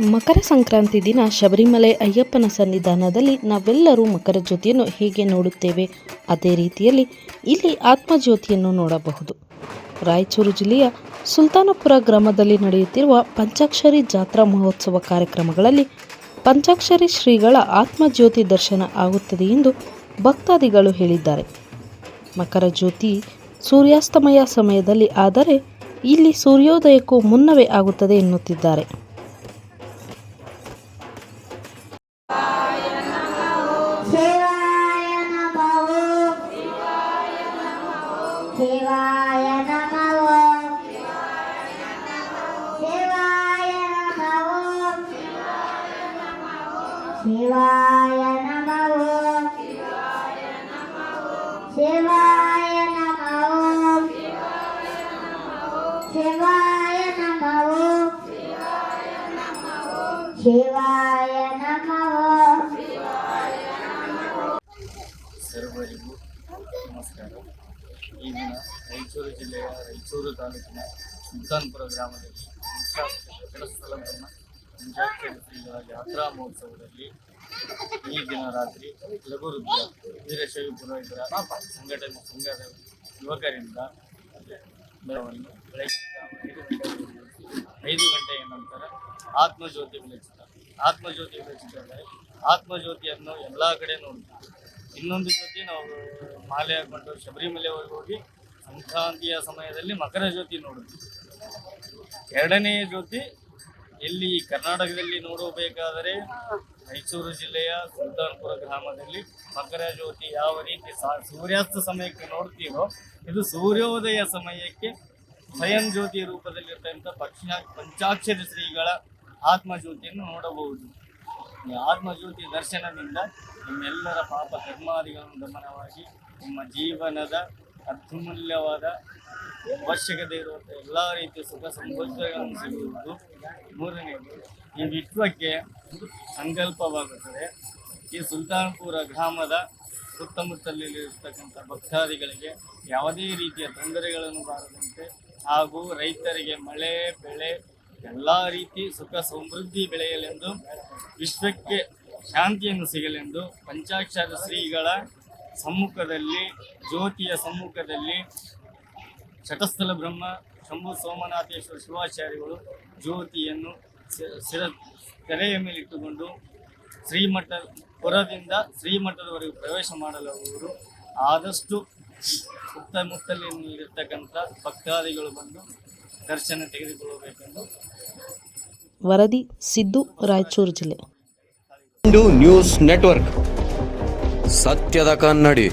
ಮಕರ ಸಂಕ್ರಾಂತಿ ದಿನ ಶಬರಿಮಲೆ ಅಯ್ಯಪ್ಪನ ಸನ್ನಿಧಾನದಲ್ಲಿ ನಾವೆಲ್ಲರೂ ಮಕರ ಜ್ಯೋತಿಯನ್ನು ಹೇಗೆ ನೋಡುತ್ತೇವೆ? ಅದೇ ರೀತಿಯಲ್ಲಿ ಇಲ್ಲಿ ಆತ್ಮಜ್ಯೋತಿಯನ್ನು ನೋಡಬಹುದು. ರಾಯಚೂರು ಜಿಲ್ಲೆಯ ಸುಲ್ತಾನಪುರ ಗ್ರಾಮದಲ್ಲಿ ನಡೆಯುತ್ತಿರುವ ಪಂಚಾಕ್ಷರಿ ಜಾತ್ರಾ ಮಹೋತ್ಸವ ಕಾರ್ಯಕ್ರಮಗಳಲ್ಲಿ ಪಂಚಾಕ್ಷರಿ ಶ್ರೀಗಳ ಆತ್ಮಜ್ಯೋತಿ ದರ್ಶನ ಆಗುತ್ತದೆ ಎಂದು ಭಕ್ತಾದಿಗಳು ಹೇಳಿದ್ದಾರೆ. ಮಕರ ಜ್ಯೋತಿ ಸೂರ್ಯಾಸ್ತಮಯ ಸಮಯದಲ್ಲಿ ಆದರೆ ಇಲ್ಲಿ ಸೂರ್ಯೋದಯಕ್ಕೂ ಮುನ್ನವೇ ಆಗುತ್ತದೆ ಎನ್ನುತ್ತಿದ್ದಾರೆ. ಶಿವಾಯ ನಮಃ ಶಿವಾಯ ನಮಃ ಶಿವಾಯ ನಮಃ ಶಿವಾಯ ನಮಃ ಶಿವಾಯ ನಮಃ ಶಿವಾಯ ನಮಃ ಸರ್ವರಿಗೂ ನಮಸ್ಕಾರ ಈ ದಿನ ರಾಯಚೂರು ಜಿಲ್ಲೆಯ ರಾಯಚೂರು ತಾಲೂಕಿನ ಸುಲ್ತಾನ್ಪುರ ಗ್ರಾಮದಲ್ಲಿ ಸ್ಥಳವನ್ನು ಪಂಚಾಕ್ಷರಿ ಶ್ರೀಗಳ ಜಾತ್ರಾ ಮಹೋತ್ಸವದಲ್ಲಿ ಈ ದಿನ ರಾತ್ರಿ ಲಘು ರುದ್ರ, ವೀರಶೈವ ಪುರೋಹಿತರ ಸಂಘಟನೆ ಸಂಘದ ಯುವಕರಿಂದ ಮೆರವಣಿಗೆ ಐದು ಗಂಟೆಯ ನಂತರ ಆತ್ಮಜ್ಯೋತಿ ವಿಲಚಿತ ಆತ್ಮಜ್ಯೋತಿ ವಿಲಚಿತ ಆತ್ಮಜ್ಯೋತಿಯನ್ನು ಎಲ್ಲ ಕಡೆ ನೋಡ್ತೀವಿ. ಇನ್ನೊಂದು ಜೊತೆ ನಾವು ಮಾಲೆ ಹಾಕೊಂಡು ಶಬರಿಮಲೆವರೆಗೆ ಹೋಗಿ ಸಂಕ್ರಾಂತಿಯ ಸಮಯದಲ್ಲಿ ಮಕರ ಜ್ಯೋತಿ ನೋಡುತ್ತೀವಿ ಎರಡನೆಯ ಜ್ಯೋತಿ ಎಲ್ಲಿ ಕರ್ನಾಟಕದಲ್ಲಿ ನೋಡಬೇಕಾದರೆ ಮೈಸೂರು ಜಿಲ್ಲೆಯ ಸುಲ್ತಾನ್ಪುರ ಗ್ರಾಮದಲ್ಲಿ ಮಕರ ಜ್ಯೋತಿ ಯಾವ ರೀತಿ ಸೂರ್ಯಾಸ್ತ ಸಮಯಕ್ಕೆ ನೋಡ್ತೀವೋ ಇದು ಸೂರ್ಯೋದಯ ಸಮಯಕ್ಕೆ ಸ್ವಯಂ ಜ್ಯೋತಿ ರೂಪದಲ್ಲಿರ್ತಕ್ಕಂಥ ಪಕ್ಷ ಪಂಚಾಕ್ಷರಿ ಶ್ರೀಗಳ ಆತ್ಮಜ್ಯೋತಿಯನ್ನು ನೋಡಬಹುದು. ಆತ್ಮಜ್ಯೋತಿ ದರ್ಶನದಿಂದ ನಿಮ್ಮೆಲ್ಲರ ಪಾಪ ಕರ್ಮಾದಿಗಳನ್ನು ದಮನವಾಗಿ ನಿಮ್ಮ ಜೀವನದ ಅತ್ಯಮೂಲ್ಯವಾದ ಅವಶ್ಯಕತೆ ಇರುವಂಥ ಎಲ್ಲ ರೀತಿಯ ಸುಖ ಸಂತೋಷಗಳನ್ನು ಸಿಗುವುದು ಮೂರನೆಯದು ಈ ವಿಶ್ವಕ್ಕೆ ಸಂಕಲ್ಪವಾಗುತ್ತದೆ. ಈ ಸುಲ್ತಾನ್ಪುರ ಗ್ರಾಮದ ಸುತ್ತಮುತ್ತಲಿರ್ತಕ್ಕಂಥ ಭಕ್ತಾದಿಗಳಿಗೆ ಯಾವುದೇ ರೀತಿಯ ತೊಂದರೆಗಳನ್ನು ಬಾರದಂತೆ ಹಾಗೂ ರೈತರಿಗೆ ಮಳೆ, ಬೆಳೆ ಎಲ್ಲ ರೀತಿ ಸುಖ ಸಮೃದ್ಧಿ ಬೆಳೆಯಲೆಂದು, ವಿಶ್ವಕ್ಕೆ ಶಾಂತಿಯನ್ನು ಸಿಗಲೆಂದು ಪಂಚಾಕ್ಷರ ಶ್ರೀಗಳ ಸಮ್ಮುಖದಲ್ಲಿ, ಜ್ಯೋತಿಯ ಸಮ್ಮುಖದಲ್ಲಿ ಶಟಸ್ಥಲ ಬ್ರಹ್ಮ, ಶಂಭು ಸೋಮನಾಥೇಶ್ವರ ಶಿವಾಚಾರ್ಯಗಳು ಜ್ಯೋತಿಯನ್ನು ಸಿರ, ತೆರೆಯ ಮೇಲೆ ಇಟ್ಟುಕೊಂಡು ಶ್ರೀಮಠ, ಪುರದಿಂದ ಶ್ರೀಮಠದವರೆಗೆ ಪ್ರವೇಶ ಮಾಡಲು ಅವರು ಆದಷ್ಟು ಸುತ್ತಮುತ್ತಲಿನಲ್ಲಿರ್ತಕ್ಕಂಥ ಭಕ್ತಾದಿಗಳು ಬಂದು ದರ್ಶನ ತೆಗೆದುಕೊಳ್ಳಬೇಕೆಂದು ವರದಿ ಸಿದ್ದು ರಾಯಚೂರು ಜಿಲ್ಲೆ. News network. ಸತ್ಯದ ಕನ್ನಡಿ.